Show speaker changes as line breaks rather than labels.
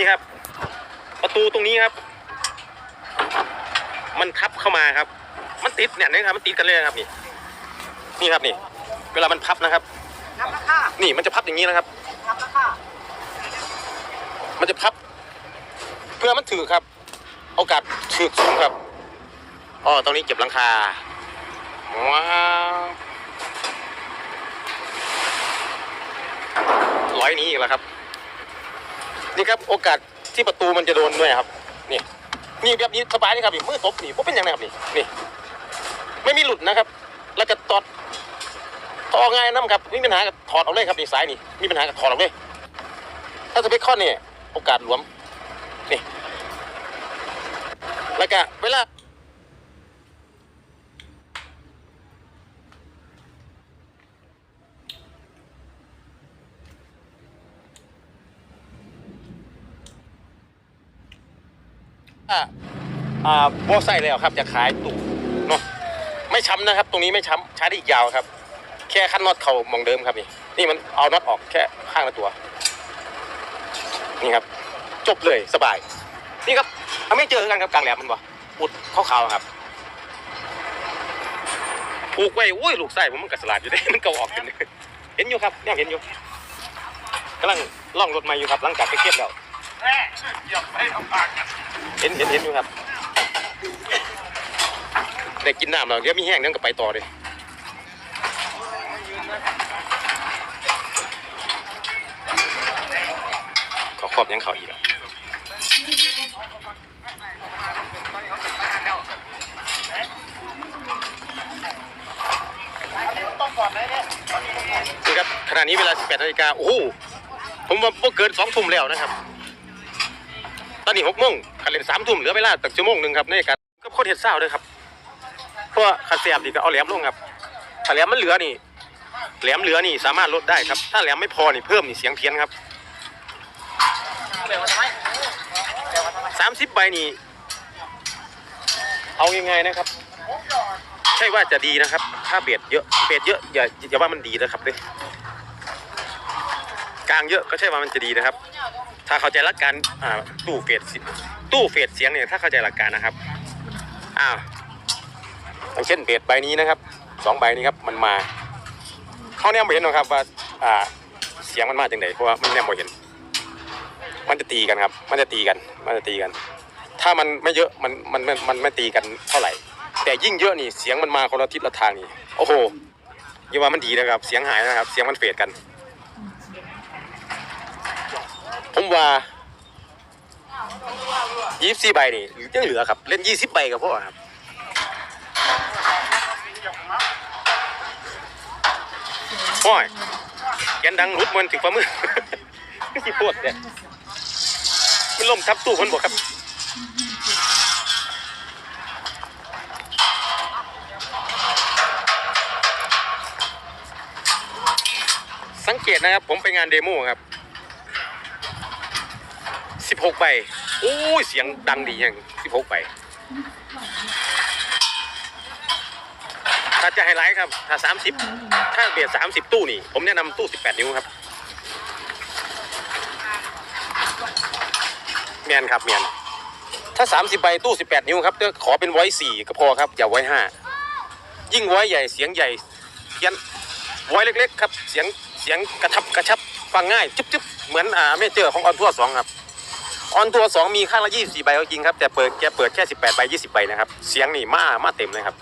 นี่ครับ ประตูตรงนี้ครับ มันทับเข้ามาครับ มันติดเนี่ยนะครับ มันติดกันเลยนะครับนี่ นี่ครับนี่ เวลามันพับนะครับ
รับราคา
นี่มันจะพับอย่างนี้นะครับ
รับราคา
มันจะพับ เพื่อมันถือครับโอกาสถือสูงครับอ๋อตรงนี้เก็บหลังคาว้าวร้อยนี้อีกแล้วครับ นี่ครับโอกาสที่ประตูมันจะโดนด้วยครับ นี่นี่แบบนี้สบายเลยครับนี่มือตบนี่ว่าเป็นยังไงครับนี่นี่ ไม่มีหลุดนะครับ แล้วก็ตอดตอง่ายน้ำครับมีปัญหากับถอดออกเลยครับนี่สายนี่มีปัญหากับถอดออกเลยถ้าจะไปข้อนี่โอกาสหลวมนี่แล้วก็เวลา อ่าอ่าโบใส่แล้วครับจะขายตู่เนาะไม่ช้ำนะครับ ตรงนี้ไม่ช้ำใช้ได้อีกยาวครับ แค่ขั้นน็อตเข่ามองเดิมครับนี่นี่มันเอาน็อตออกแค่ข้างละตัว นี่ครับ จบเลยสบาย นี่ครับไม่เจอกันครับกลางแหลมมันบ่อุดขาวๆครับผูกไว้โอ้ยลูกไส้ผมมันกระสลาดอยู่ได้มันเกาออกกันเห็นอยู่ครับเนี่ยเห็นอยู่กำลังล่องรถมาอยู่ครับหลังจากไปเก็บแล้ว
แม่อย่าไปทำปากกัน
เห็นเห็นเห็นอยู่ครับได้กินน้ำแล้วเดี๋ยวมีแห้งเดี๋ยวก็ไปต่อเลยขอครอบยังเขาอีกแล้ว
ต้องก่อนนะเนี่ย
นี่ครับขณะนี้เวลา 18นาฬิกาโอ้โหผมว่าบ่เกิน2ทุ่มแล้วนะครับ อนนี้6โมงคันเล่น3ทุ่มเหลือเวลาตักชั่วโมงหนึ่งครับในการก็โคตรเฮ็ดเศร้าด้วยครับเพราะว่าคันเสียบนี่ก็เอาแหลมลงครับถ้าแหลมมันเหลือนี่แหลมเหลือนี่สามารถลดได้ครับ ถ้าแหลมไม่พอนี่เพิ่มนี่เสียงเพี้ยนครับ
เดี๋ยวมามเดี๋ยวมาทำไม
30ใบนี่เอายังไงนะครับใช่ว่าจะดีนะครับ ถ้าเบียดเยอะเบียดเยอะอย่าอย่าว่ามันดีนะครับเด้ กลางเยอะก็ใช่ว่ามันจะดีนะครับ ถ้าเข้าใจหลักการตู้เฟดตู้เฟดเสียงเนี่ยถ้าเข้าใจหลักการนะครับอ้าวอย่างเช่นเบสใบนี้นะครับสองใบนี้ครับมันมาเขาแนมไม่เห็นหรอกครับว่าอ่าเสียงมันมาจากไหนเพราะว่ามันแนมไม่เห็น มันจะตีกันครับ มันจะตีกัน มันจะตีกัน ถ้ามันไม่เยอะมันมันมันไม่ตีกันเท่าไหร่ แต่ยิ่งเยอะนี่เสียงมันมาคนละทิศละทางนี่โอ้โหอย่ว่ามันดีนะครับ เสียงหายนะครับ เสียงมันเฟดกัน ผมว่ายี่สิบใบนี่ยังเหลือครับ เล่นยี่สิบใบกับพ่อครับโอ้ยแกนดังรุดมันถึงฝ่ามือที่ปวดเนี่ยมันล่มทับตู้คนบอกครับสังเกตนะครับผมไปงานเดโมครับ 16ใบโอ้ยเสียงดังดีอย่าง16ใบถ้าจะไฮไลท์ครับ ถ้า30ถ้าเบียด30ตู้นี่ ผมแนะนำตู้18นิ้วครับเมียนครับเมียนถ้า30ใบตู้18นิ้วครับจะขอเป็นไว้4ก็พอครับ อย่าไว้5ยิ่งไว้ใหญ่เสียงใหญ่เพี้ยนไว้เล็ก ๆ ครับ เสียงเสียงกระทับกระชับฟังง่ายจุ๊บจุ๊บเหมือนอ่าเมเจอร์ของออนทัวร์สองครับ ออนตัวร์สองมีข้างละยี่สี่ใบก็จริงครับ แต่เปิดแกเปิดแค่สิบแปดใบยี่สิบใบนะครับ เสียงนี่มามาเต็มเลยครับ